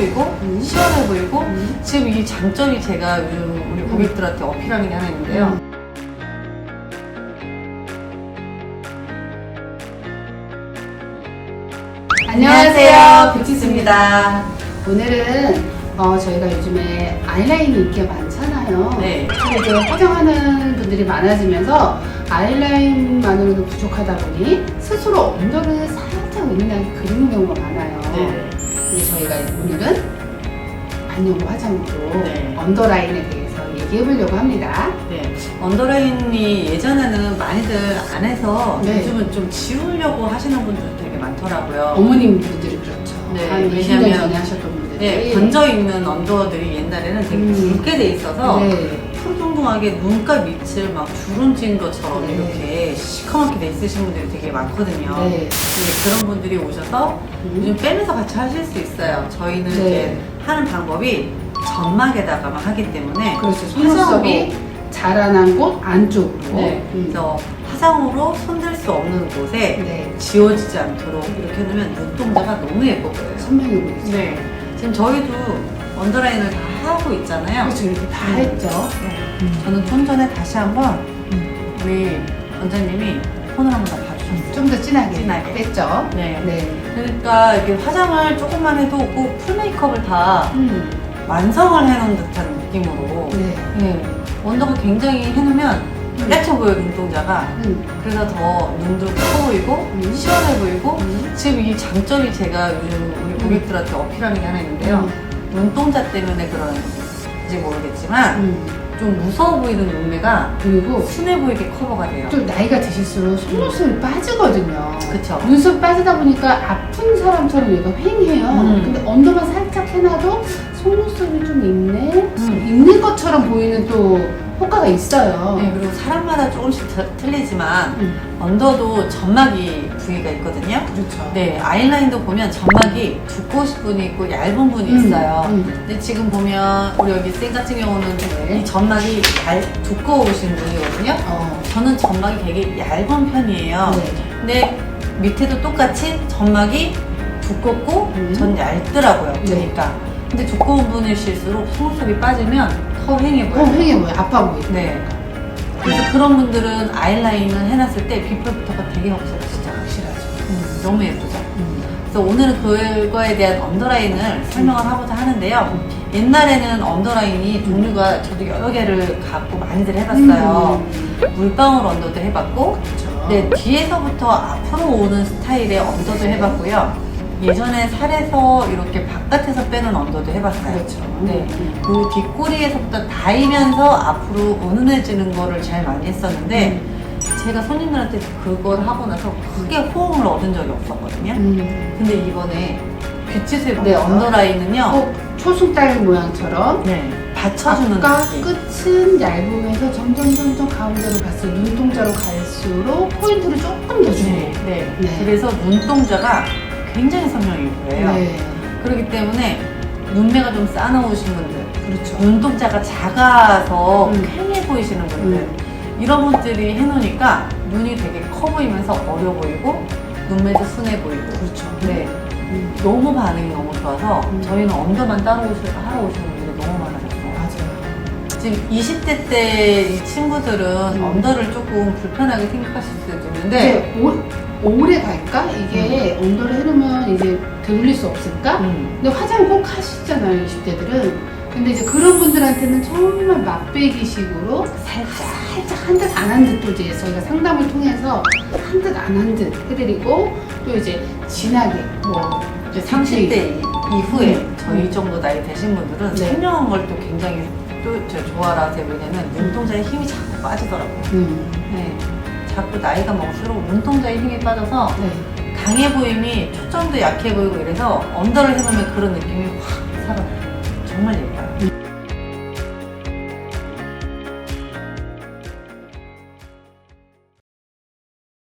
보이고 음. 시원해 보이고 음. 지금 이 장점이 제가 요즘 우리 고객들한테 어필하는 게 하나 있는데요. 음. 안녕하세요, 백지수입니다. 오늘은 어, 저희가 요즘에 아이라인이 인기가 많잖아요. 네. 이제 화장하는 분들이 많아지면서 아이라인만으로도 부족하다 보니 스스로 언더를 살짝 은은하게 그리는 경우가 많아요. 네. 저희가 오늘은 안녕 화장으로 네. 언더라인에 대해서 얘기해 보려고 합니다. 네. 언더라인이 예전에는 많이들 안 해서 네. 요즘은 좀 지우려고 하시는 분들 되게 많더라고요. 어머님 분들이 그렇죠. 네, 한 20년 왜냐면- 전에 하셨던 분들이. 네, 번져 있는 언더들이 옛날에는 되게 음. 붉게 돼 있어서 네. 푸둥둥하게 눈가 밑을 막 주름진 것처럼 네. 이렇게 시커멓게 돼 있으신 분들이 되게 많거든요. 네. 근데 그런 분들이 오셔서 음. 요즘 빼면서 같이 하실 수 있어요. 저희는 네. 이제 하는 방법이 점막에다가만 하기 때문에 그렇죠. 속눈썹이 자라난 곳 안쪽으로. 네. 음. 그래서 화장으로 손댈 수 없는 곳에 네. 지워지지 않도록 이렇게 해놓으면 눈동자가 너무 예뻐 보여요. 선명해 보이죠. 네. 지금 저희도 언더라인을 다 하고 있잖아요. 그렇죠. 이렇게 다 음. 했죠. 음. 저는 좀 전에 다시 한번 우리 원장님이 폰을 한번 더 봐주셨어요. 좀 더 진하게, 진하게. 뺐죠. 네. 네. 그러니까 이렇게 화장을 조금만 해도 꼭 풀메이크업을 다 음. 완성을 해놓은 듯한 느낌으로 네. 네. 원더가 굉장히 해놓으면 뚜렷해 보여요 눈동자가 음. 그래서 더 눈도 커 보이고 음. 시원해 보이고 음. 지금 이 장점이 제가 요즘 우리 고객들한테 어필하는 게 하나 있는데요 눈동자 때문에 그런지 모르겠지만 음. 좀 무서워 보이는 눈매가 그리고 순해 보이게 커버가 돼요 또 나이가 드실수록 속눈썹이 빠지거든요. 그쵸 눈썹 빠지다 보니까 아픈 사람처럼 얘가 휑해요. 음. 근데 언더만 살짝 해놔도 속눈썹이 좀 있네? 음. 있는 것처럼 보이는 또 효과가 있어요. 네, 그리고 사람마다 조금씩 다- 틀리지만 음. 언더도 점막이 부위가 있거든요 그렇죠. 네, 아이라인도 보면 점막이 두꺼우신 분이 있고 얇은 분이 음, 있어요. 음. 근데 지금 보면 우리 여기 쌤 같은 경우는 네. 이 점막이 얇, 두꺼우신 분이거든요. 어. 저는 점막이 되게 얇은 편이에요. 네. 근데 밑에도 똑같이 점막이 두껍고 음. 전 얇더라고요. 네. 그러니까. 근데 두꺼운 분이실수록 속눈썹이 빠지면 더 휑해 어, 보여요. 휑해 보여. 아파 보여. 네. 그래서 그런 분들은 아이라인을 해놨을 때 비포부터가 되게 확실해요. 진짜 확실하죠. 음, 너무 예쁘죠. 음. 그래서 오늘은 그거에 대한 언더라인을 설명을 하고자 하는데요. 옛날에는 언더라인이 종류가 저도 여러 개를 갖고 많이들 해봤어요. 음. 물방울 언더도 해봤고, 그렇죠. 네, 뒤에서부터 앞으로 오는 스타일의 언더도 네. 해봤고요. 예전에 살에서 이렇게 바깥에서 빼는 언더도 해봤어요. 그렇죠. 네. 음. 그 뒷꼬리에서부터 닿으면서 앞으로 은은해지는 거를 제일 많이 했었는데, 제가 손님들한테 그걸 하고 나서 크게 호응을 얻은 적이 없었거든요. 음. 근데 이번에 빛의 네, 언더라인은요. 어, 초승달 모양처럼 네. 받쳐주는 아까 느낌. 끝은 얇으면서 점점 점점 가운데로 갔어요. 눈동자로 갈수록 포인트를 조금 더 주고. 네, 네. 네. 그래서 눈동자가 굉장히 선명해 보여요. 네. 그렇기 때문에 눈매가 좀 싸나우신 분들, 그렇죠. 눈동자가 작아서 음. 팽해 보이시는 분들, 이런 분들이 해놓으니까 눈이 되게 커 보이면서 어려 보이고, 눈매도 순해 보이고. 그렇죠. 네. 음. 너무 반응이 너무 좋아서 음. 저희는 언더만 따로 오시, 하러 오시는 분들이 너무 많아졌어요. 맞아요. 지금 20대 때 이 친구들은 음. 언더를 조금 불편하게 생각하실 수도 있는데 이제 오, 오래 갈까? 이게 언더를 해놓으면 이제 되돌릴 수 없을까? 음. 근데 화장 꼭 하시잖아요, 20대들은. 근데 이제 그런 분들한테는 정말 맛배기식으로 살짝 살짝 한 듯 안 한 듯도 이제 저희가 상담을 통해서 한 듯 안 한 듯 해드리고 또 이제 진하게 뭐 이제 30대 이후에 음. 저희 정도 나이 되신 분들은 네. 선명한 걸 또 굉장히 또저 좋아라 하세요. 왜냐면 눈동자에 힘이 자꾸 빠지더라고요. 음. 네. 자꾸 나이가 먹을수록 눈동자에 힘이 빠져서 네. 강해 보임이 초점도 약해 보이고 이래서 언더를 해보면 그런 느낌이 확 살아나요. 정말 예뻐요. 음.